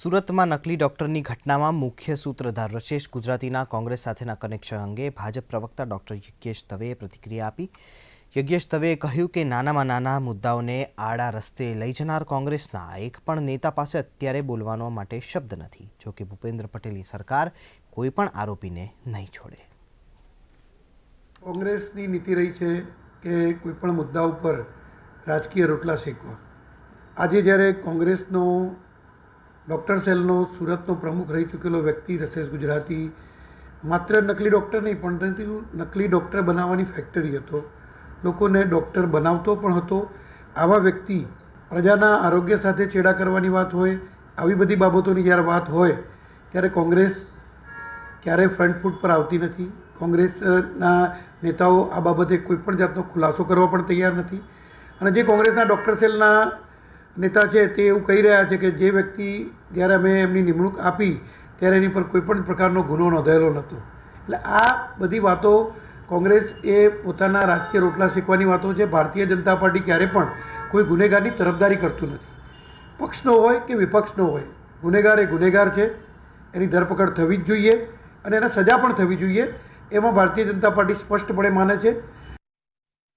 સુરતમાં નકલી ડોક્ટરની ઘટનામાં મુખ્ય સૂત્રધાર રશેષ ગુજરાતીના કોંગ્રેસ સાથેના કનેક્શન અંગે ભાજપ પ્રવક્તા ડોક્ટર યજ્ઞેશ દવેએ પ્રતિક્રિયા આપી. યજ્ઞેશ દવેએ કહ્યું કે નાનામાં નાના મુદ્દાઓને આડા રસ્તે લઈ જનાર કોંગ્રેસના એક પણ નેતા પાસે અત્યારે બોલવાનો માટે શબ્દ નથી. જોકે ભૂપેન્દ્ર પટેલની સરકાર કોઈ પણ આરોપીને નહીં છોડે. કોંગ્રેસની નીતિ રહી છે કે કોઈપણ મુદ્દા ઉપર રાજકીય રોટલા શેકવા. આજે જ્યારે કોંગ્રેસનો ડૉક્ટર સેલનો સુરતનો પ્રમુખ રહી ચૂકેલો વ્યક્તિ રસેશ ગુજરાતી. માત્ર નકલી ડૉક્ટર નહીં, પણ નકલી ડૉક્ટર બનાવવાની ફેક્ટરી હતો. લોકોને ડૉક્ટર બનાવતો પણ હતો. આવા વ્યક્તિ પ્રજાના આરોગ્ય સાથે ચેડા કરવાની વાત હોય, આવી બધી બાબતોની જ્યારે વાત હોય, ત્યારે કોંગ્રેસ ક્યારેય ફ્રન્ટ ફૂટ પર આવતી નથી. કોંગ્રેસના નેતાઓ આ બાબતે કોઈ પણ જાતનો ખુલાસો કરવા પણ તૈયાર નથી. અને જે કોંગ્રેસના ડૉક્ટર સેલના નેતા છે તે એવું કહી રહ્યા છે કે જે વ્યક્તિ જ્યારે અમે એમની નિમણૂક આપી, ત્યારે એની પર કોઈપણ પ્રકારનો ગુનો નોંધાયેલો નહોતો. એટલે આ બધી વાતો કોંગ્રેસ એ પોતાના રાજકીય રોટલા શીખવાની વાતો છે. ભારતીય જનતા પાર્ટી ક્યારે પણ કોઈ ગુનેગારની તરફદારી કરતું નથી. પક્ષનો હોય કે વિપક્ષનો હોય, ગુનેગાર એ ગુનેગાર છે, એની ધરપકડ થવી જ જોઈએ અને એને સજા પણ થવી જોઈએ, એમાં ભારતીય જનતા પાર્ટી સ્પષ્ટપણે માને છે.